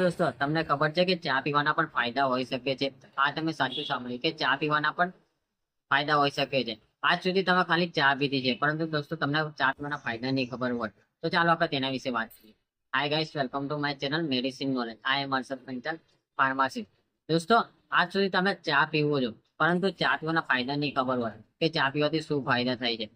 દોસ્તો, તમને ખબર છે કે ચા પીવાના પણ ફાયદા હોઈ શકે છે. આ તમે સાચું સાંભળ્યું કે ચા પીવાના પણ ફાયદા હોઈ શકે છે. આજ સુધી તમે ખાલી ચા પીધી છે, પરંતુ દોસ્તો, તમને ચા પીવાના ફાયદા નહીં ખબર હોય. તો ચાલો આપણે તેના વિશે વાત કરીએ. Hi guys welcome to my channel medicine knowledge I am Harshad Panchal pharmacy દોસ્તો, આજ સુધી તમે ચા પીવો છો, પરંતુ ચા પીવાના ફાયદા નહીં ખબર હોય કે ચા પીવાથી શું ફાયદા થાય છે.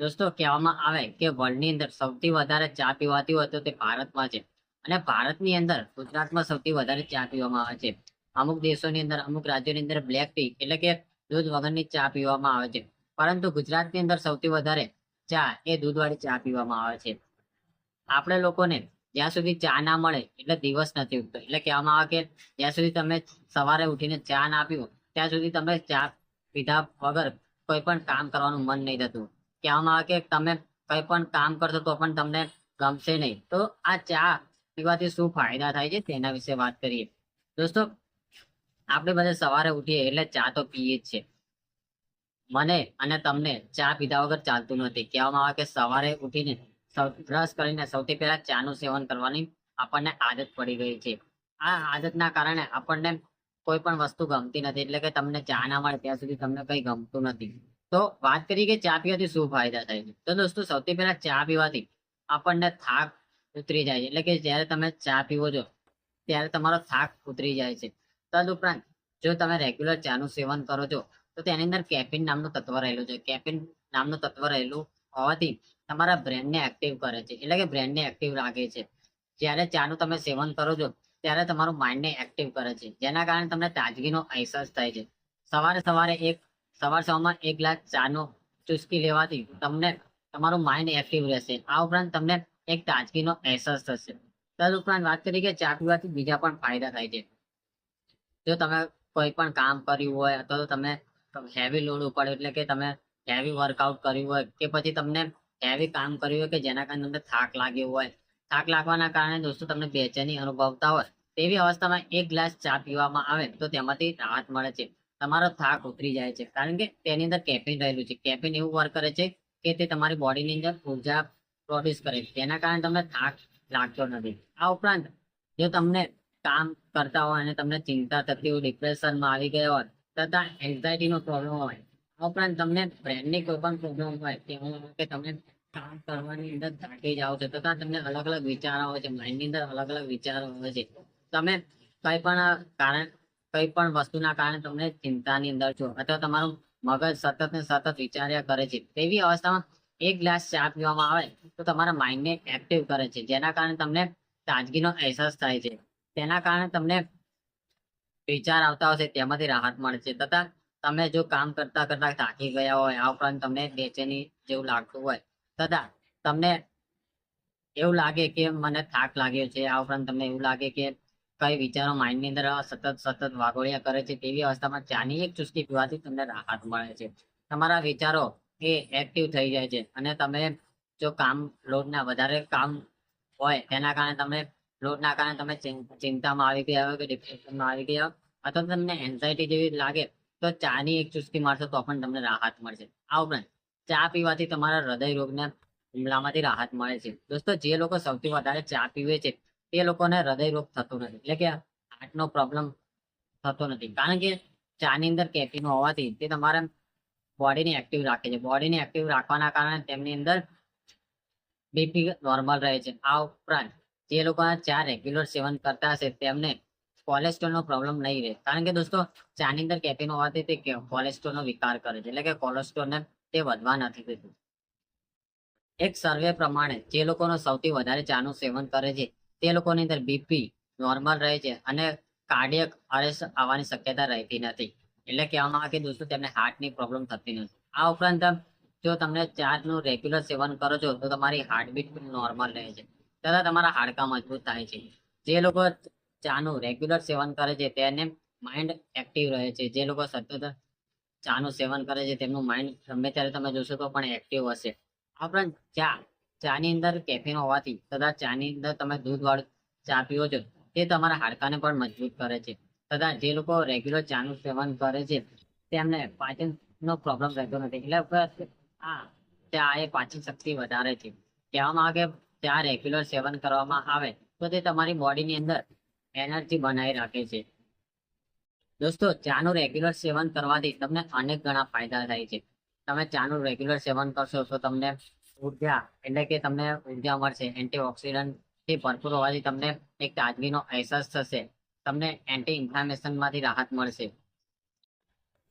દોસ્તો, કહેવામાં આવે કે વર્લ્ડની અંદર સૌથી વધારે ચા પીવાતી હોય તો તે ભારતમાં છે. અને ભારતની અંદર, ગુજરાતમાં સૌથી વધારે ચા પીવામાં આવે છે. અમુક દેશોની અંદર, અમુક રાજ્યોની અંદર બ્લેક ટી એટલે કે દૂધ વગરની ચા પીવામાં આવે છે. પરંતુ ગુજરાતની અંદર સૌથી વધારે ચા એ દૂધવાળી ચા પીવામાં આવે છે. આપણે લોકોને જ્યાં સુધી ચા ના મળે, એટલે દિવસ નથી ઉઠતો એટલે કહેવામાં આવે કે જ્યાં સુધી તમે સવારે ઉઠીને ચા ના પીવો, ત્યાં સુધી તમે ચા પીધા વગર કોઈ પણ કામ કરવાનું મન નહીં થતું. કહેવામાં આવે કે તમે કંઈ પણ કામ કરશો તો પણ તમને ગમશે નહીં. તો આ ચા પીવાથી શું ફાયદા થાય છે તેના વિશે વાત કરીએ. દોસ્તો, આપણે બધા સવારે ઉઠીએ એટલે ચા તો પીએ જ છે મને અને તમને ચા પીધા વગર ચાલતું નથી. કહેવામાં આવે કે સવારે ઉઠીને બ્રશ કરીને સૌથી પહેલા ચાનું સેવન કરવાની આપણને આદત પડી ગઈ છે. આ આદતના કારણે આપણને કોઈ પણ વસ્તુ ગમતી નથી. એટલે કે તમને ચા ના મળે ત્યાં સુધી તમને કંઈ ગમતું નથી. તો વાત કરીએ કે ચા પીવાથી શું ફાયદા થાય છે? તો દોસ્તો, સૌથી પહેલા ચા પીવાથી આપણને થાક ઉતરી જાય છે. એટલે કે જ્યારે તમે ચા પીવો છો, ત્યારે તમારો થાક ઉતરી જાય છે. તદુપરાંત, જો તમે રેગ્યુલર ચાનું સેવન કરો છો, તો તેની અંદર કેફિન નામનું તત્વ રહેલું છે. કેફિન નામનું તત્વ રહેલું હોવાથી તમારા બ્રેનને એક્ટિવ કરે છે. એટલે કે બ્રેનને એક્ટિવ રાખે છે. જ્યારે ચાનું તમે સેવન કરો છો, ત્યારે તમારું માઇન્ડને એક્ટિવ કરે છે. જેના કારણે તમને તાજગીનો અહેસાસ થાય છે. સવારે સવારે એક, સવાર સવારમાં એક ગ્લાસ ચાનો ચુસ્કી લેવાથી તમને તમારું માઇન્ડ એક્ટિવ રહેશે. આ ઉપરાંત તમને એક તાજગીનો અહેસાસ થશે. તદુપરાંત વાત કરી કે ચા પીવાથી બીજા પણ ફાયદા થાય છે. જો તમે કોઈ પણ કામ કર્યું હોય અથવા તો તમે હેવી લોડ ઉપાડ્યો એટલે કે તમે હેવી વર્કઆઉટ કર્યું હોય કે પછી તમને હેવી કામ કર્યું હોય કે જેના કારણે તમને થાક લાગ્યો હોય. થાક લાગવાના કારણે દોસ્તો તમને બેચેની અનુભવતા હોય. તેવી અવસ્થામાં એક ગ્લાસ ચા પીવામાં આવે તો તેમાંથી રાહત મળે છે. તમારો થાક ઉતરી જાય છે. કારણ કે તેની અંદર કેફીન રહેલું છે. કેફીન એવું વર્ક કરે છે કે તે તમારી બોડીની અંદર ઊર્જા પ્રોડ્યુસ કરે તેના કારણે તમને થાક લાગતો નથી. આ ઉપરાંત, જો તમને કામ કરતા હોય અને તમને ચિંતા થતી હોય, ડિપ્રેશનમાં આવી ગયા હોય, તથા એન્ઝાયટીનો પ્રોબ્લેમ હોય, આ ઉપરાંત તમને બ્રેનની કોઈ પણ પ્રોબ્લેમ હોય તેમાં કે તમે કામ કરવાની અંદર થાકી જાઓ છો, તથા તમને અલગ અલગ વિચારો હોય છે, માઇન્ડની અંદર અલગ અલગ વિચારો હોય છે, તમે કઈ પણ કારણ, કઈ પણ વસ્તુના કારણે તમને ચિંતાની અંદર છો, અથવા તમારું મગજ સતત ને સતત વિચાર્યા કરે છે, તેવી અવસ્થામાં એક ગ્લાસ ચા પીવામાં આવે તો તમારા માઇન્ડને એક્ટિવ કરે છે. જેના કારણે તમને તાજગીનો અહેસાસ થાય છે. તેના કારણે તમને વિચાર આવતા હશે તેમાંથી રાહત મળે છે. તથા તમે જો કામ કરતા કરતા થાકી ગયા હોય, આ ઉપરાંત તમને બેચેની જેવું લાગતું હોય, તથા તમને એવું લાગે કે મને થાક લાગ્યો છે, આ ઉપરાંત તમને એવું લાગે કે કઈ વિચારો માઇન્ડની અંદર સતત સતત વાગોળિયા કરે છે, તેવી અવસ્થામાં ચાની એક ચુસ્કી પીવાથી તમને રાહત મળે છે. તમારા વિચારો એ એક્ટિવ થઈ જાય છે. અને તમે જો કામ લોડના વધારે કામ હોય, તેના કારણે તમે લોડના કારણે તમે ચિંતામાં આવી ગયા હોય કે ડિપ્રેશનમાં આવી ગયા અથવા તમને એન્ઝાયટી જેવી લાગે, તો ચાની એક ચુસ્કી મારશો તો પણ તમને રાહત મળશે. આ ઉપરાંત, ચા પીવાથી તમારા હૃદય રોગના હુમલામાંથી રાહત મળે છે. દોસ્તો, જે લોકો સૌથી વધારે ચા પીવે છે તે લોકોને હૃદય રોગ થતો નથી. એટલે કે હાર્ટનો પ્રોબ્લેમ થતો નથી. કારણ કે ચાની અંદર કેફીન હોવાથી તે તમારા બોડીને એક્ટિવ રાખે છે. બોડીને એક્ટિવ રાખવાના કારણે તેમની અંદર બીપી નોર્મલ રહે છે. આ ઉપરાંત જે લોકો ચા રેગ્યુલર સેવન કરતા હશે, તેમને કોલેસ્ટ્રોલનો પ્રોબ્લેમ નહીં રહે. કારણ કે દોસ્તો, ચાની અંદર કેફીન હોવાથી તે કોલેસ્ટ્રોલનો વિકાર કરે છે. એટલે કે કોલેસ્ટ્રોલને તે વધવા નથી દેતું. એક સર્વે પ્રમાણે જે લોકોનો સૌથી વધારે ચાનું સેવન કરે છે, તે લોકોની અંદર બીપી નોર્મલ રહે છે અને કાર્ડિયક અરેસ્ટ આવવાની શક્યતા રહેતી નથી. એટલે કહેવામાં આવે કે દોસ્તો, તેમને હાર્ટની પ્રોબ્લેમ થતી નથી. આ ઉપરાંત, જો તમને ચાનું રેગ્યુલર સેવન કરો છો, તો તમારી હાર્ટબીટ પણ નોર્મલ રહે છે. તથા તમારા હાડકા મજબૂત થાય છે. જે લોકો ચાનું રેગ્યુલર સેવન કરે છે, તેને માઇન્ડ એક્ટિવ રહે છે. જે લોકો સતત ચાનું સેવન કરે છે, તેમનું માઇન્ડ ગમે ત્યારે તમે જોશો તો પણ એક્ટિવ હશે. આ ઉપરાંત, ચા, ચાની અંદર કેફીન હોવાથી, તથા ચાની અંદર તમે દૂધવાળું ચા પીવો છો, તે તમારા હાડકાને પણ મજબૂત કરે છે. તથા જે લોકો રેગ્યુલર ચાનું સેવન કરે છે, તેમને પાચનનો પ્રોબ્લેમ રહેતો નથી. એટલે આ ચા એ પાચન શક્તિ વધારે છે. કહેવામાં આવે કે ચા રેગ્યુલર સેવન કરવામાં આવે તો તે તમારી બોડીની અંદર એનર્જી બનાવી રાખે છે. દોસ્તો, ચાનું રેગ્યુલર સેવન કરવાથી તમને અનેક ઘણા ફાયદા થાય છે. તમે ચાનું રેગ્યુલર સેવન કરશો તો તમને ઊર્જા એટલે કે તમને ઊર્જા મળશે એન્ટીઓક્સિડન્ટથી ભરપૂર હોવાથી તમને એક તાજગીનો અહેસાસ થશે. તમને એન્ટી ઇન્ફ્લામેશનમાંથી રાહત મળશે.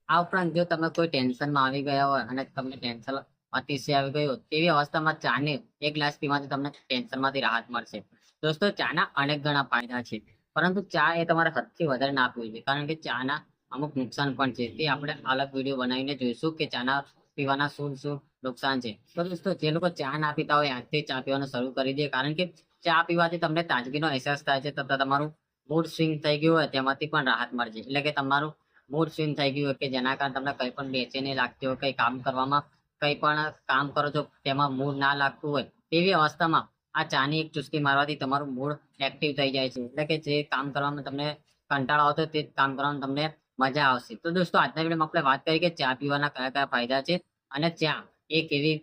આ ઉપરાંત જો તમે કોઈ ટેન્શનમાં આવી ગયા હોય અને તમને ટેન્શન અતિશય આવી ગયું તેવી અવસ્થામાં ચાને એક ગ્લાસ પીવાથી તમને ટેન્શનમાંથી રાહત મળશે. દોસ્તો, ચાના અનેક ઘણા ફાયદા છે, પરંતુ ચા એ તમારે હદથી વધારે ના પીવી જોઈએ, કારણ કે ચાના અમુક નુકસાન પણ છે. તે આપણે અલગ વીડિયો બનાવીને જોઈશું કે ચાના પીવાના શું શું નુકસાન છે. તો દોસ્તો, જે લોકો ચા ના પીતા હોય, આજથી ચા પીવાનું શરૂ કરી દે, કારણ કે ચા પીવાથી તમને તાજગીનો અહેસાસ થાય છે, તથા તમારું મૂડ સ્વિંગ થઈ ગયું હોય તેમાંથી પણ રાહત મળશે. એટલે કે તમારું મૂડ સ્વિંગ થઈ ગયું હોય કે જેના કારણે તમને કંઈ પણ બેચેની લાગતી હોય, કંઈ કામ કરવામાં, કંઈ પણ કામ કરો છો તેમાં મૂડ ના લાગતું હોય, તેવી અવસ્થામાં આ ચાની એક ચુસ્કી મારવાથી તમારું મૂડ એક્ટિવ થઈ જાય છે. એટલે કે જે કામ કરવામાં તમને કંટાળો આવતો તે કામ કરવામાં તમને મજા આવશે. તો દોસ્તો, આજના વિડીયોમાં આપણે વાત કરી કે ચા પીવાના કયા કયા ફાયદા છે અને ચા એ કેવી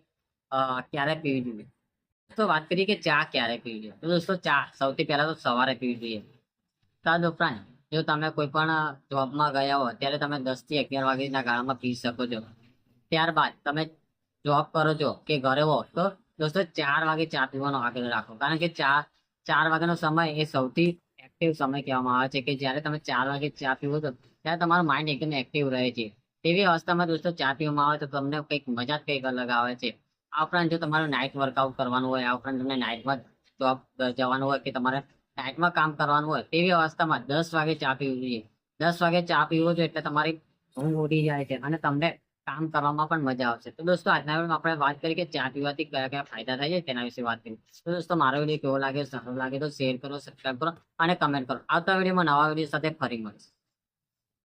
ક્યારે પીવી જોઈએ? તો વાત કરીએ કે ચા ક્યારે પીવી જોઈએ? તો દોસ્તો, ચા સૌથી પહેલા તો સવારે પીવી જોઈએ. તદ ઉપરાંત જો તમે કોઈ પણ જોબમાં ગયા હો ત્યારે તમે દસથી અગિયાર વાગ્યાના ગાળામાં પી શકો છો. ત્યારબાદ તમે જોબ કરો છો કે ઘરે હો તો દોસ્તો ચાર વાગે ચા પીવાનો આગ્રહ રાખો. કારણ કે ચા, ચાર વાગ્યાનો સમય એ સૌથી એક્ટિવ સમય કહેવામાં આવે છે કે જ્યારે તમે ચાર વાગે ચા પીવો છો, ત્યારે તમારું માઇન્ડ એકદમ એક્ટિવ રહે છે. તેવી અવસ્થામાં દોસ્તો ચા પીવામાં આવે તો તમને કંઈક મજા જ કંઈક અલગ આવે છે. આ ઉપરાંત જો તમારું નાઇટ વર્કઆઉટ કરવાનું હોય, આ ઉપરાંત તમને નાઇટમાં જોબ જવાનું હોય કે તમારે નાઇટમાં કામ કરવાનું હોય, તેવી અવસ્થામાં દસ વાગે ચા પીવું જોઈએ. દસ વાગે ચા પીવો છો એટલે તમારી ઊંઘ ઉડી જાય છે અને તમને કામ કરવામાં પણ મજા આવશે. તો દોસ્તો, આજના વિડીયોમાં આપણે વાત કરી કે ચા પીવાથી કયા કયા ફાયદા થાય છે તેના વિશે વાત કરી. તો દોસ્તો, મારો વીડિયો કેવો લાગે સારો લાગે તો શેર કરો સબસ્ક્રાઈબ કરો અને કમેન્ટ કરો. આવતા વિડીયોમાં નવા વીડિયો સાથે ફરી મળીશું.